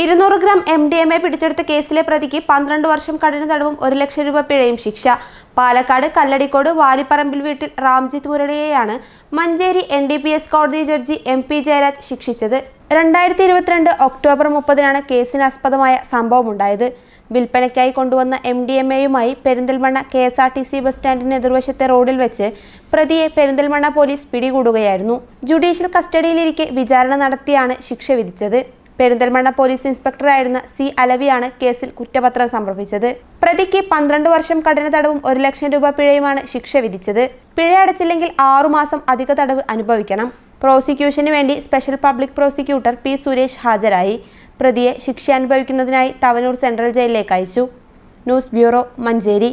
ഇരുന്നൂറ് gram M D M A പിടിച്ചെടുത്ത കേസിലെ പ്രതിക്ക് പന്ത്രണ്ട് വർഷം കഠിന തടവും ഒരു ലക്ഷം രൂപ പിഴയും ശിക്ഷ. പാലക്കാട് കല്ലടിക്കോട് വാലിപ്പറമ്പിൽ വീട്ടിൽ Ramjith മുരളിയെയാണ് Manjeri N D P S കോടതി ജഡ്ജി എം പി ജയരാജ് ശിക്ഷിച്ചത്. രണ്ടായിരത്തി ഇരുപത്തിരണ്ട് ഒക്ടോബർ മുപ്പതിനാണ് കേസിനാസ്പദമായ സംഭവമുണ്ടായത്. വിൽപ്പനയ്ക്കായി കൊണ്ടുവന്ന എം ഡി എം എയുമായി Perinthalmanna K S R T C bus സ്റ്റാൻഡിന് എതിർവശത്തെ റോഡിൽ വെച്ച് പ്രതിയെ പെരിന്തൽമണ്ണ പോലീസ് പിടികൂടുകയായിരുന്നു. ജുഡീഷ്യൽ കസ്റ്റഡിയിലിരിക്കെ വിചാരണ നടത്തിയാണ് ശിക്ഷ വിധിച്ചത്. പെരിന്തൽമണ്ണ പോലീസ് ഇൻസ്പെക്ടറായിരുന്ന സി അലവിയാണ് കേസിൽ കുറ്റപത്രം സമർപ്പിച്ചത്. പ്രതിക്ക് പന്ത്രണ്ട് വർഷം കഠിന തടവും ഒരു ലക്ഷം രൂപ പിഴയുമാണ് ശിക്ഷ വിധിച്ചത്. പിഴ അടച്ചില്ലെങ്കിൽ ആറുമാസം അധിക തടവ് അനുഭവിക്കണം. പ്രോസിക്യൂഷന് വേണ്ടി special public prosecutor P Suresh ഹാജരായി. പ്രതിയെ ശിക്ഷ അനുഭവിക്കുന്നതിനായി തവനൂർ സെൻട്രൽ ജയിലിലേക്ക് അയച്ചു. News bureau Manjeri.